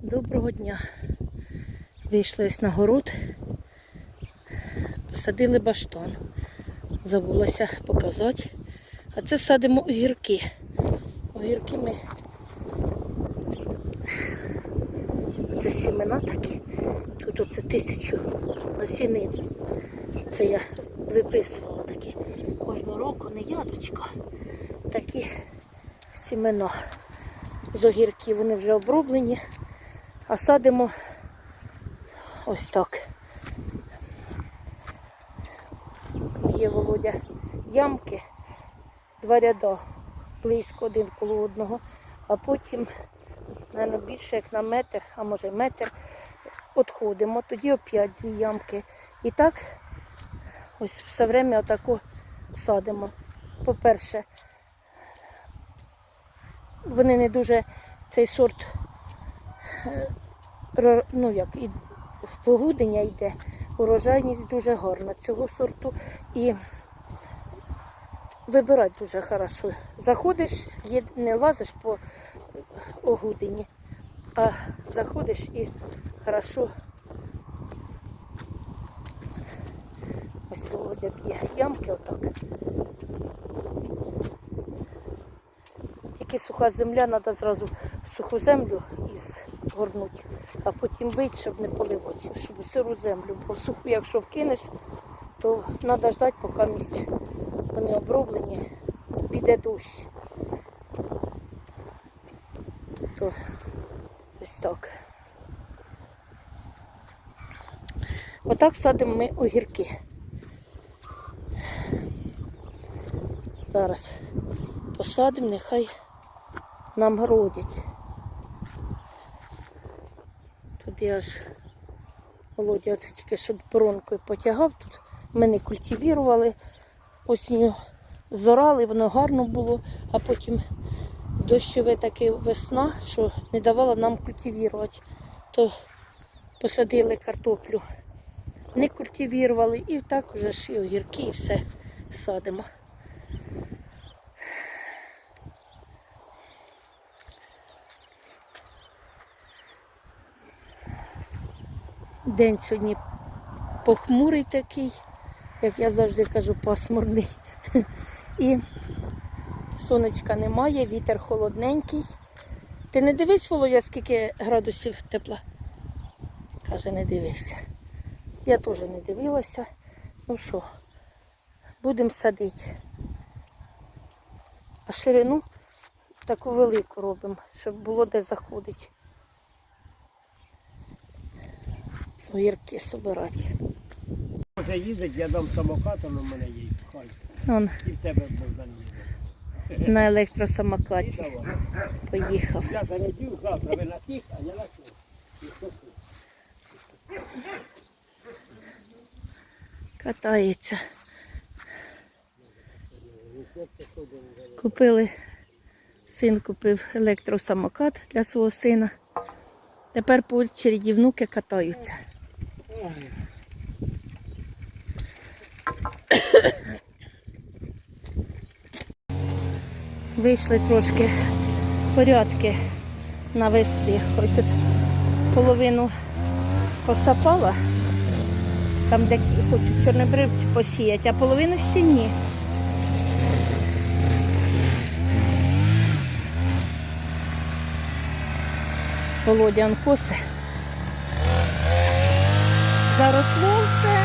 Доброго дня. Вийшли ось на город, посадили баштан. Забулася показати. А це садимо огірки. Огірки ми. Це сімена такі. Тут оце тисячу насінин. Це я виписувала такі кожного року, не ядочка. Такі сімена з огірків. Вони вже оброблені. А садимо ось так. Є Володя ямки, два ряда, близько один коло одного, а потім, мабуть, більше як на метр, а може метр, відходимо, тоді опять дві ямки. І так ось все время отако садимо. По-перше, вони не дуже цей сорт е, ну як і погодення йде, урожайність дуже гарна цього сорту і вибирати дуже хорошо. Заходиш, не лазиш по огудині, а заходиш і хорошо. Ось Володя б'є ямки отак. Тільки суха земля, треба зразу суху землю із горнуть, а потім бить, щоб не поливати, щоб сиру землю. Бо суху, якщо вкинеш, то треба ждати, поки місць вони оброблені, піде дощ. То ось так. Отак садимо ми огірки. Зараз посадимо, нехай нам родять. Туди аж Володя оце тільки що боронкою потягав тут. Ми не культивірували, осінню зорали, воно гарно було, а потім дощове таке весна, що не давала нам культивірувати. То посадили картоплю, не культивірували і так уже ж і огірки, і все садимо. День сьогодні похмурий такий, як я завжди кажу, пасмурний. І сонечка немає, вітер холодненький. Ти не дивись, Володя, скільки градусів тепла? Каже, не дивися. Я теж не дивилася. Ну що, будемо садити. А ширину таку велику робимо, щоб було де заходити. Огірки собирати. Може їздить, я дам самокатом, у мене є. Хай. Он І в тебе Богдан їде. на електросамокаті поїхав. Я зарядив, завтра ви на тих, а я на тих. Катається. Купили, син купив електросамокат для свого сина. Тепер по очереді внуки катаються. Вийшли трошки порядки навести. Ось тут половину посапала, там де хочуть чорнобривці посіяти, а половину ще ні. Володя он коси. Заросло все.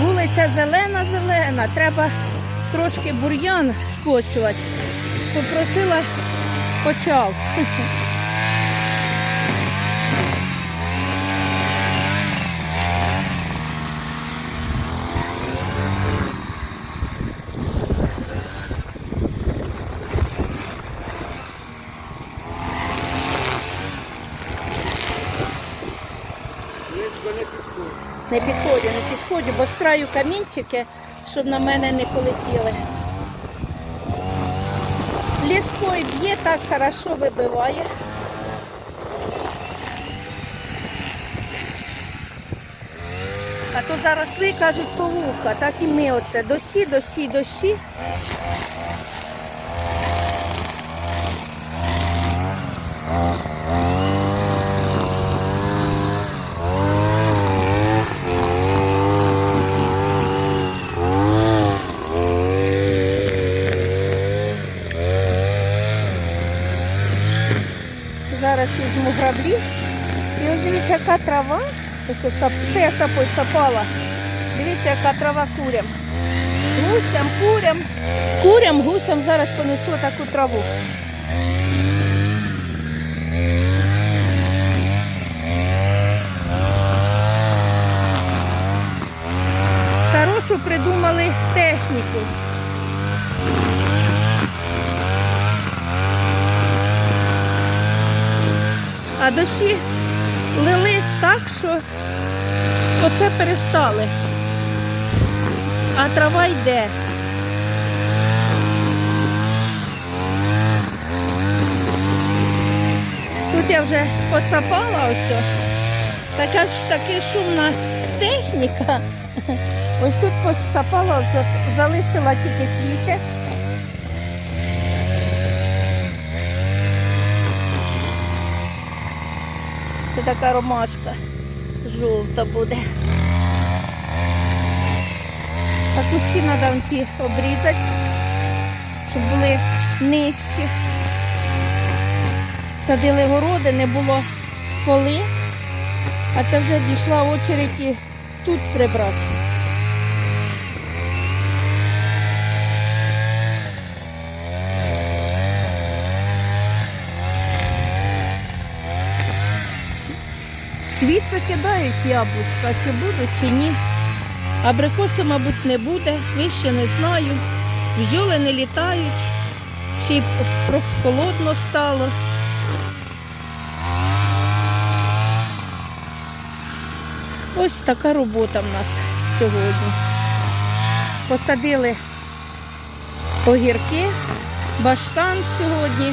Вулиця зелена, зелена. Треба трошки бур'ян скосювати. Попросила, почав. Не підходить. Не підходю, бо з камінчики, щоб на мене не полетіли. Ліской б'є, так хорошо вибиває. А то зараз ви кажуть полуха, так і ми оце. Дощі, дощі, дощі. Зараз візьму граблі. І ось дивіться, яка трава. Ось. Це я сапою сапала. Дивіться, яка трава курям. Гусям, курям. Курям, гусям зараз понесу таку траву. Хорошу придумали техніку. А дощі лили так, що оце перестали. А трава йде. Тут я вже посапала ось. Така ж таки шумна техніка. Ось тут посапала, залишила тільки квіти. Така ромашка жовта буде. А кущі треба ті обрізати, щоб були нижчі. Садили городи, не було коли, а це вже дійшла очередь і тут прибрати. Викидають яблучка, чи будуть, чи ні. Абрикоси, мабуть, не буде, вище не знаю. Бджоли не літають, ще й прохолодно стало. Ось така робота в нас сьогодні. Посадили огірки, баштан сьогодні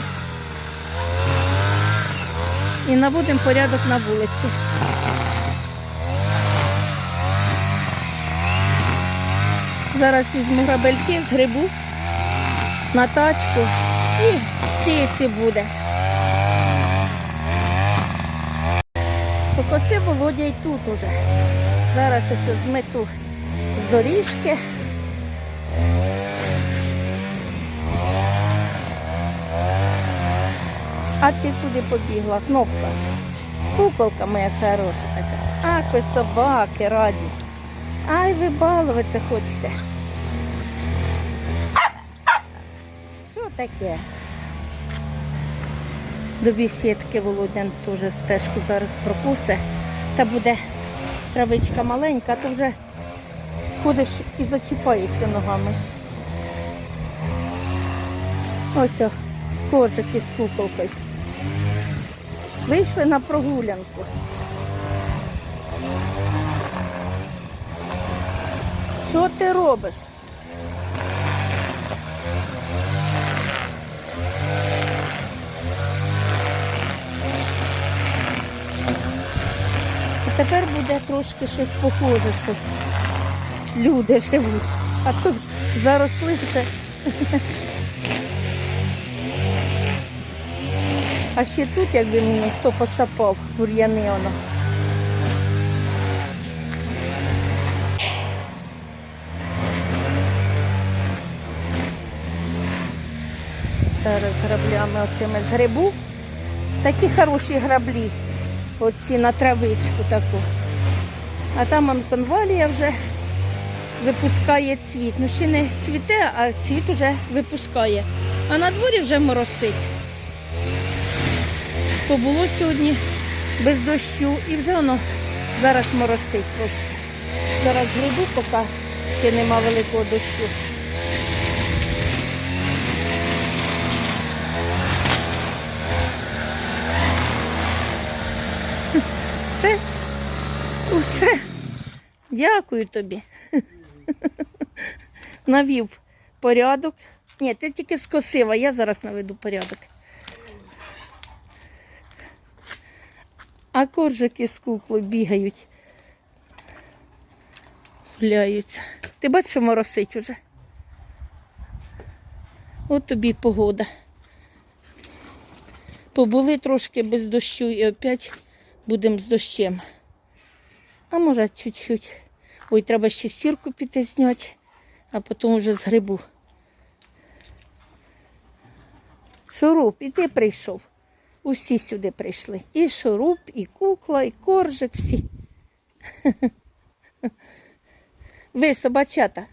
і наводимо порядок на вулиці. Зараз візьму грабельки з грибу на тачку і птиці буде. Покоси Володя й тут уже. Зараз ось змету з доріжки. А ти куди побігла? Кнопка. Куколка моя хороша така. Ах, ви собаки раді. Ай, ви балуватися хочете. Що таке? До бісідки Володян теж стежку зараз прокусе. Та буде травичка маленька, то вже ходиш і зачіпаєшся ногами. Ось о, коржик із куколкою. Вийшли на прогулянку. Що ти робиш? А тепер буде трошки щось похоже, що люди живуть. А тут заросли все. А ще тут, якби мені хто посапав, бур'яни воно. Зараз граблями оцими з грибу. Такі хороші граблі. Оці на травичку таку. А там он конвалія вже випускає цвіт. Ну ще не цвіте, а цвіт вже випускає. А на дворі вже моросить. Побуло сьогодні без дощу і вже воно зараз моросить трошки. Зараз гриду, поки ще нема великого дощу. Все, усе. Дякую тобі. Навів порядок Ні, ти тільки скосила, я зараз наведу порядок. А коржики з куклою бігають. Гуляються. Ти бачиш, що моросить уже? От тобі погода. Побули трошки без дощу і опять будемо з дощем. А може чуть-чуть. Ой, треба ще стірку піти зняти, а потім вже з грибу. Шуруп, і ти прийшов. Усі сюди прийшли. І шуруп, і кукла, і коржик, всі. Ви, собачата.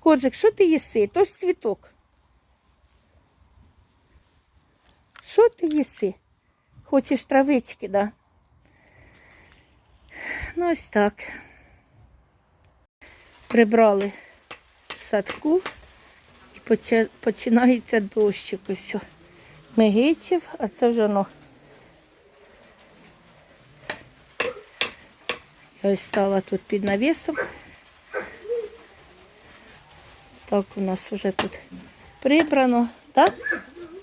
Коржик, що ти їси? То ж цвіток. Що ти їси? Хочеш травички, да? Ну, ось так. Прибрали садку і починається дощик ось. о. Мигичів, а це вже воно. Я ось стала тут під навісом. Так у нас вже тут прибрано, так?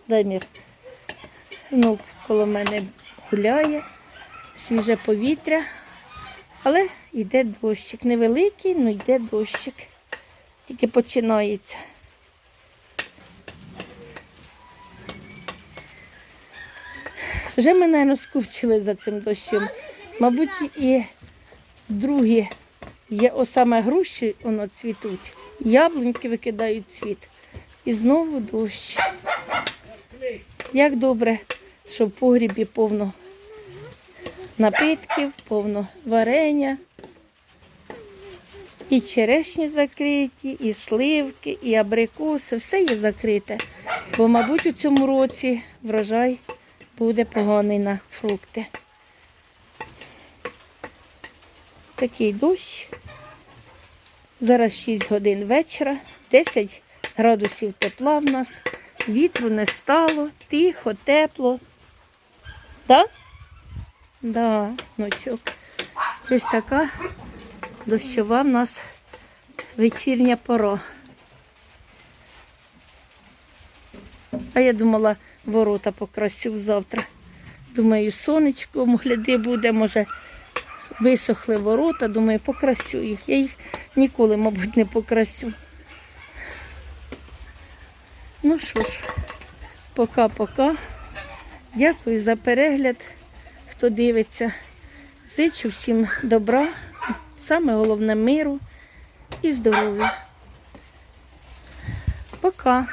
Дамір? Ну, коло мене гуляє, свіже повітря, але йде дощик. Невеликий, але йде дощик. Тільки починається. Вже ми, мабуть, скучили за цим дощем. Мабуть, і другі є о, саме груші, воно цвітуть, яблуньки викидають цвіт. І знову дощ. Як добре, що в погрібі повно напитків, повно варення. І черешні закриті, і сливки, і абрикоси, все є закрите. Бо, мабуть, у цьому році врожай буде поганий на фрукти. Такий дощ. Зараз 6 годин вечора, 10 градусів тепла в нас, вітру не стало, тихо, тепло. Так? Да, ночок. Ось така дощова в нас вечірня пора. А я думала, ворота покрасю завтра. Думаю, сонечком гляди буде, може, висохли ворота, думаю, покрасю їх. Я їх ніколи, мабуть, не покрасю. Ну що ж, пока-пока. Дякую за перегляд, хто дивиться. Зичу всім добра, саме головне миру і здоров'я. Пока.